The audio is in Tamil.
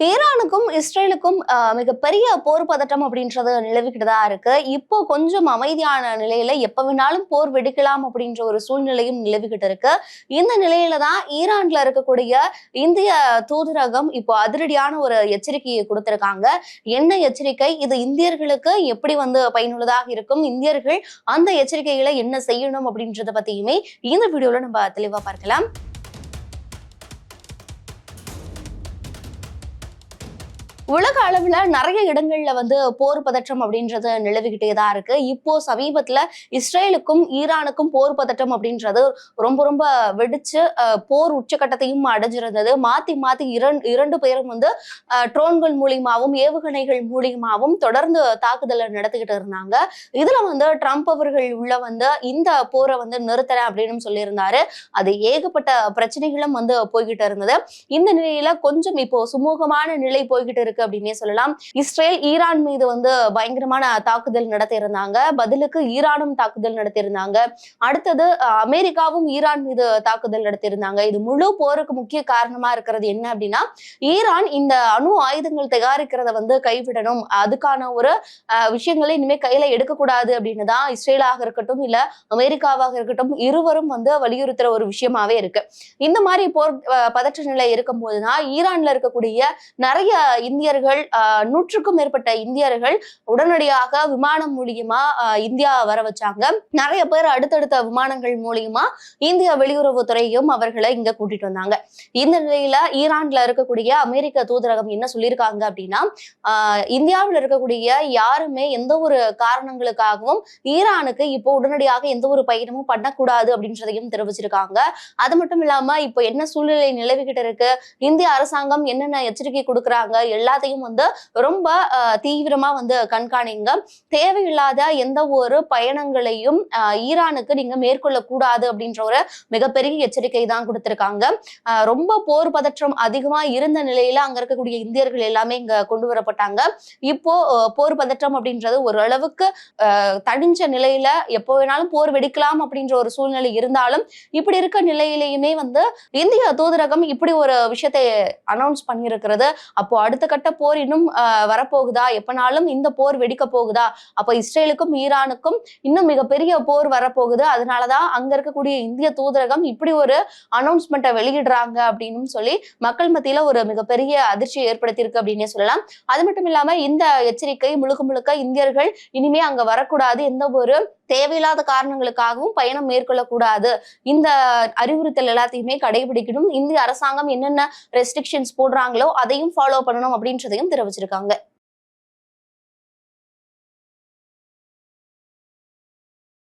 ஈரானுக்கும் இஸ்ரேலுக்கும் ஆஹ், மிகப்பெரிய போர் பதட்டம் அப்படின்றது நிலவிக்கிட்டு தான் இருக்கு. இப்போ கொஞ்சம் அமைதியான நிலையில எப்ப வேணாலும் போர் வெடிக்கலாம் அப்படின்ற ஒரு சூழ்நிலையும் நிலவிக்கிட்டு இருக்கு. இந்த நிலையில தான் ஈரான்ல இருக்கக்கூடிய இந்திய தூதரகம் இப்போ அதிரடியான ஒரு எச்சரிக்கையை கொடுத்திருக்காங்க. என்ன எச்சரிக்கை? இது இந்தியர்களுக்கு எப்படி வந்து பயனுள்ளதாக இருக்கும்? இந்தியர்கள் அந்த எச்சரிக்கைகளை என்ன செய்யணும் அப்படின்றத பத்தியுமே இந்த வீடியோல நம்ம தெளிவா பார்க்கலாம். உலக அளவில் நிறைய இடங்களில் வந்து போர் பதற்றம் அப்படின்றது நிலவிக்கிட்டே தான் இருக்கு. இப்போ சமீபத்தில் இஸ்ரேலுக்கும் ஈரானுக்கும் போர் பதற்றம் அப்படின்றது ரொம்ப ரொம்ப வெடிச்சு போர் உச்சக்கட்டத்தையும் அடைஞ்சிருந்தது. மாத்தி மாத்தி இரண்டு இரண்டு பேரும் வந்து ட்ரோன்கள் மூலியமாகவும் ஏவுகணைகள் மூலியமாகவும் தொடர்ந்து தாக்குதலை நடத்திக்கிட்டு இருந்தாங்க. இதுல வந்து ட்ரம்ப் அவர்கள் உள்ள வந்து இந்த போரை வந்து நிறுத்துறேன் அப்படின்னு சொல்லியிருந்தாரு. அது ஏகப்பட்ட பிரச்சனைகளும் வந்து போய்கிட்டு இருந்தது. இந்த நிலையில கொஞ்சம் இப்போ சுமூகமான நிலை போய்கிட்டு இருக்கு. இருக்கு அப்படின்னே சொல்லலாம். இஸ்ரேல் ஈரான் மீது வந்து பயங்கரமான தாக்குதல் நடத்தி இருந்தாங்க பதிலுக்கு ஈரானும் தாக்குதல் நடத்தியிருந்தாங்க. அடுத்தது அமெரிக்காவும் ஈரான் மீது தாக்குதல் நடத்தியிருந்தாங்க. இது முழு போருக்கு முக்கிய காரணமா இருக்கிறது என்ன அப்படின்னா ஈரான் இந்த அணு ஆயுதங்கள் தயாரிக்கிறத வந்து கைவிடணும். அதுக்கான ஒரு விஷயங்களை இனிமே கையில எடுக்கக்கூடாது அப்படின்னு தான் இஸ்ரேலாக இருக்கட்டும் இல்ல அமெரிக்காவாக இருக்கட்டும் இருவரும் வந்து வலியுறுத்துற ஒரு விஷயமாவே இருக்கு. இந்த மாதிரி போர் பதற்ற நிலை இருக்கும் போதுதான் ஈரான்ல இருக்கக்கூடிய நிறைய இந்திய இந்தியர்கள் நூற்றுக்கும் மேற்பட்ட இந்தியர்கள் உடனடியாக விமானம் மூலியமா இந்தியா வர வச்சாங்க. நிறைய பேர் அடுத்தடுத்த விமானங்கள் மூலியமா இந்திய வெளியுறவுத்துறையும் அவர்களை இங்க கூட்டிட்டு வந்தாங்க. இந்த நிலையில ஈரான்ல இருக்கக்கூடிய அமெரிக்க தூதரகம் என்ன சொல்லியிருக்காங்க அப்படின்னா ஆஹ், இந்தியாவில் இருக்கக்கூடிய யாருமே எந்த ஒரு காரணங்களுக்காகவும் ஈரானுக்கு இப்போ உடனடியாக எந்த ஒரு பயணமும் பண்ணக்கூடாது அப்படின்றதையும் தெரிவிச்சிருக்காங்க. அது மட்டும் இல்லாம இப்போ என்ன சூழ்நிலை நிலவிக்கிட்டு இருக்கு? இந்திய அரசாங்கம் என்னென்ன எச்சரிக்கை கொடுக்குறாங்க? எல்லாத்தையும் வந்து ரொம்ப தீவிரமா வந்து கண்காணிங்க. தேவையில்லாத எந்த ஒரு பயணங்களையும் ஈரானுக்கு நீங்க மேற்கொள்ள கூடாது அப்படின்ற ஒரு மிகப்பெரிய எச்சரிக்கை தான் கொடுத்திருக்காங்க. ரொம்ப போர் பதற்றம் அதிகமா இருந்த நிலையில அங்க இருக்கக்கூடிய இந்தியர்கள் எல்லாமே இங்க கொண்டு வரப்பட்டாங்க. இப்போ போர் பதற்றம் அப்படின்றது ஓரளவுக்கு ஆஹ், நிலையில எப்போ வேணாலும் போர் வெடிக்கலாம் அப்படின்ற ஒரு சூழ்நிலை இருந்தாலும் இப்படி இருக்க நிலையிலையுமே வந்து இந்திய தூதரகம் இப்படி ஒரு விஷயத்தை அனௌன்ஸ் பண்ணியிருக்கிறது. அப்போ அடுத்த கட்ட போர் இன்னும் வரப்போகுதா? எப்பனாலும் இந்த போர் வெடிக்க போகுதா? அப்போ இஸ்ரேலுக்கும் ஈரானுக்கும் இன்னும் மிகப்பெரிய போர் வரப்போகுது. அதனாலதான் அங்க இருக்கக்கூடிய இந்திய தூதரகம் இப்படி ஒரு அனௌன்ஸ்மெண்ட்டை வெளியிடுறாங்க அப்படின்னு சொல்லி மக்கள் மத்தியில ஒரு மிகப்பெரிய அதிர்ச்சியை ஏற்படுத்தியிருக்கு அப்படின்னே சொல்லலாம். அது மட்டும் இல்லாம இந்த எச்சரிக்கை முழுக்க முழுக்க இந்தியர்கள் இனிமே அங்க வரக்கூடாது. எந்த ஒரு தேவையில்லாத காரணங்களுக்காகவும் பயணம் மேற்கொள்ளக்கூடாது. இந்த அறிவுறுத்தல் எல்லாத்தையுமே கடைபிடிக்கணும். இந்திய அரசாங்கம் என்னென்ன ரெஸ்ட்ரிக்ஷன்ஸ் போடுறாங்களோ அதையும் ஃபாலோ பண்ணணும் அப்படின்றதையும் தெரிவிச்சிருக்காங்க.